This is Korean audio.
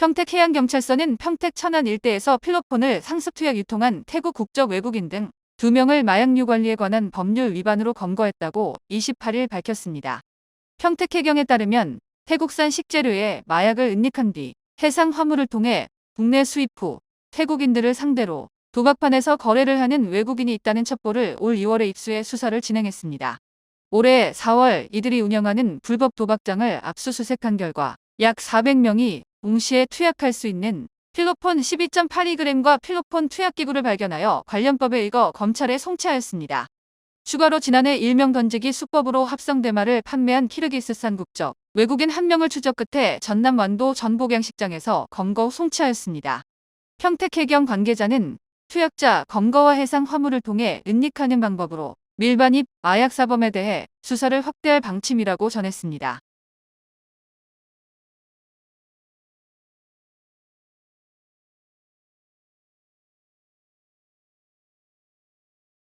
평택해양경찰서는 평택 천안 일대에서 필로폰을 상습 투약 유통한 태국 국적 외국인 등 2명을 마약류 관리에 관한 법률 위반으로 검거했다고 28일 밝혔습니다. 평택해경에 따르면 태국산 식재료에 마약을 은닉한 뒤 해상 화물을 통해 국내 수입 후 태국인들을 상대로 도박판에서 거래를 하는 외국인이 있다는 첩보를 올 2월에 입수해 수사를 진행했습니다. 올해 4월 이들이 운영하는 불법 도박장을 압수수색한 결과 약 400명이 동시에 투약할 수 있는 필로폰 12.82g과 필로폰 투약기구를 발견하여 관련법에 의거 검찰에 송치하였습니다. 추가로 지난해 일명 던지기 수법으로 합성대마를 판매한 키르기스산 국적 외국인 한 명을 추적 끝에 전남 완도 전복양식장에서 검거 후 송치하였습니다. 평택해경 관계자는 투약자 검거와 해상 화물을 통해 은닉하는 방법으로 밀반입 마약 사범에 대해 수사를 확대할 방침이라고 전했습니다.